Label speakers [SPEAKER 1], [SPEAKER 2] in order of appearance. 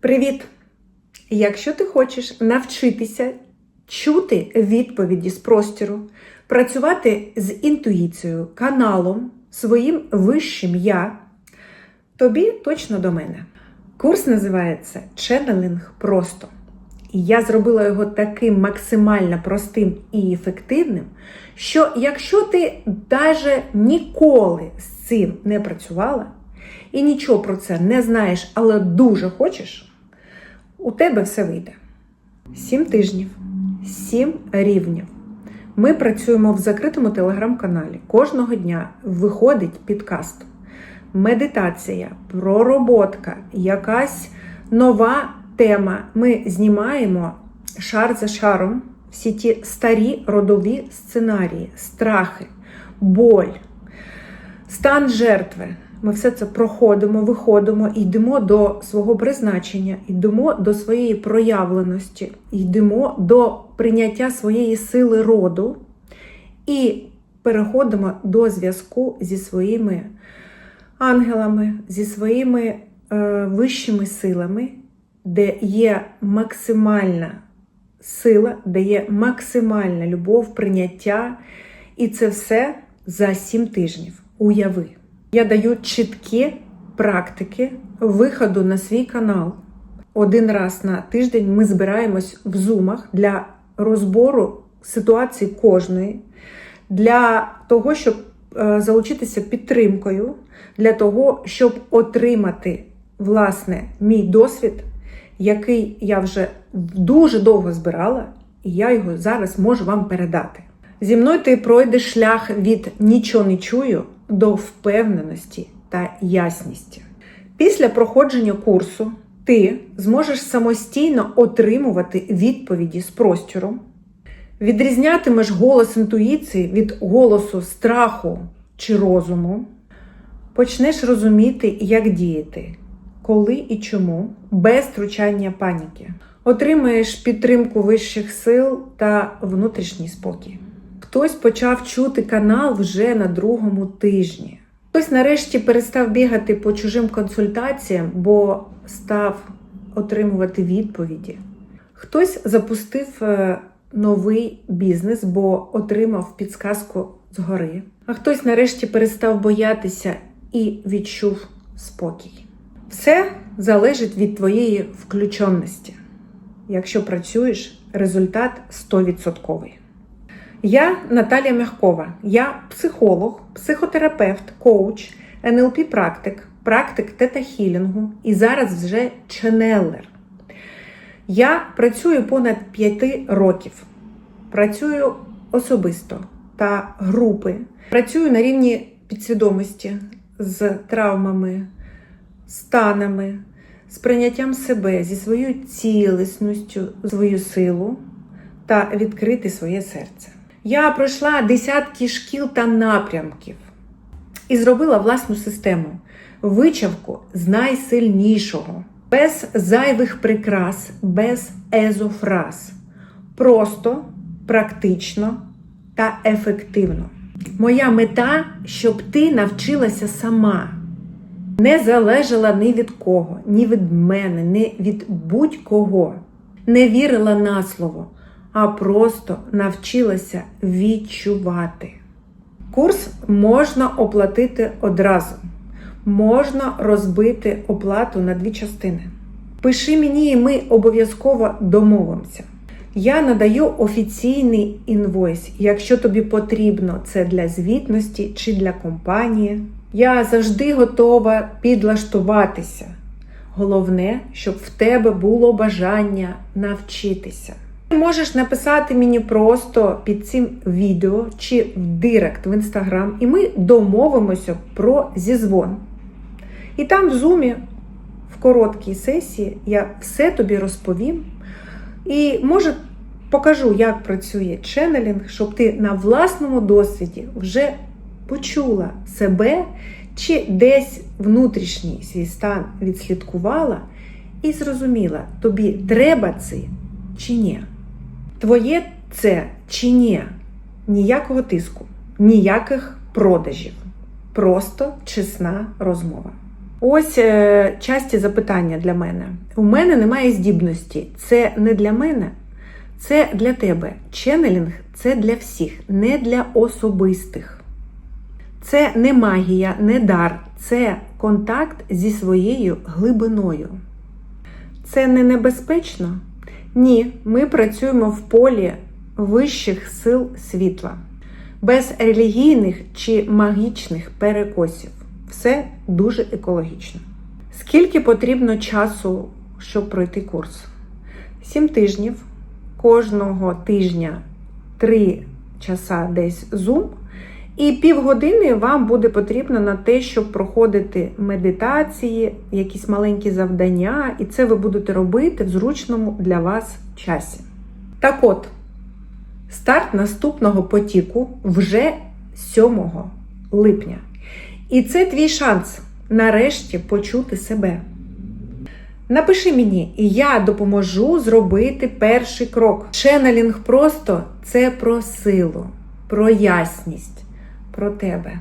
[SPEAKER 1] Привіт! Якщо ти хочеш навчитися чути відповіді з простіру, працювати з інтуїцією, каналом, своїм вищим я, тобі точно до мене. Курс називається Ченнелінг просто. І я зробила його таким максимально простим і ефективним, що якщо ти навіть ніколи з цим не працювала і нічого про це не знаєш, але дуже хочеш, у тебе все вийде. Сім тижнів, сім рівнів. Ми працюємо в закритому телеграм-каналі. Кожного дня виходить підкаст, медитація, пророботка, якась нова тема. Ми знімаємо шар за шаром всі ті старі родові сценарії, страхи, боль, стан жертви. Ми все це проходимо, виходимо, йдемо до свого призначення, йдемо до своєї проявленості, йдемо до прийняття своєї сили роду і переходимо до зв'язку зі своїми ангелами, зі своїми е, вищими силами, де є максимальна сила, де є максимальна любов, прийняття. І це все за 7 тижнів. Уяви. Я даю чіткі практики виходу на свій канал. Один раз на тиждень ми збираємось в зумах для розбору ситуації кожної, для того, щоб е, залучитися підтримкою, для того, щоб отримати власне мій досвід, який я вже дуже довго збирала, і я його зараз можу вам передати. Зі мною ти пройдеш шлях від нічого не чую до впевненості та ясності. Після проходження курсу ти зможеш самостійно отримувати відповіді з простору, відрізнятимеш голос інтуїції від голосу страху чи розуму, почнеш розуміти, як діяти, коли і чому, без втручання паніки. Отримаєш підтримку вищих сил та внутрішній спокій. Хтось почав чути канал вже на другому тижні. Хтось нарешті перестав бігати по чужим консультаціям, бо став отримувати відповіді. Хтось запустив е, новий бізнес, бо отримав підсказку згори. А хтось нарешті перестав боятися і відчув спокій. Все залежить від твоєї включеності. Якщо працюєш, результат 100%. Я Наталія Мягкова. Я психолог, психотерапевт, коуч, НЛП практик, практик тета-хілінгу і зараз вже ченелер. Я працюю понад 5 років. Працюю особисто та групи. Працюю на рівні підсвідомості з травмами, станами, з прийняттям себе, зі своєю цілісністю, свою силу та відкрити своє серце. Я пройшла десятки шкіл та напрямків і зробила власну систему вичавку з найсильнішого, без зайвих прикрас, без езофраз. Просто, практично та ефективно. Моя мета, щоб ти навчилася сама, не залежала ні від кого, ні від мене, ні від будь-кого, не вірила на слово а просто навчилася відчувати. Курс можна оплатити одразу, можна розбити оплату на дві частини. Пиши мені, і ми обов'язково домовимося. Я надаю офіційний інвойс, якщо тобі потрібно це для звітності чи для компанії. Я завжди готова підлаштуватися. Головне, щоб в тебе було бажання навчитися. Ти можеш написати мені просто під цим відео чи в директ в інстаграм, і ми домовимося про зізвон. І там в зумі, в короткій сесії, я все тобі розповім. І може покажу, як працює ченнелінг, щоб ти на власному досвіді вже почула себе чи десь внутрішній свій стан відслідкувала і зрозуміла, тобі треба це чи ні. Твоє це чи ні? Ніякого тиску, ніяких продажів. Просто чесна розмова. Ось е, часті запитання для мене. У мене немає здібності. Це не для мене, це для тебе. Ченнелінг це для всіх, не для особистих. Це не магія, не дар, це контакт зі своєю глибиною. Це не небезпечно? Ні, ми працюємо в полі вищих сил світла, без релігійних чи магічних перекосів. Все дуже екологічно. Скільки потрібно часу, щоб пройти курс? Сім тижнів. Кожного тижня три часа десь Zoom. І півгодини вам буде потрібно на те, щоб проходити медитації, якісь маленькі завдання, і це ви будете робити в зручному для вас часі. Так от, старт наступного потіку вже 7 липня. І це твій шанс нарешті почути себе. Напиши мені, і я допоможу зробити перший крок. Ченнелінг просто це про силу, про ясність, про тебе.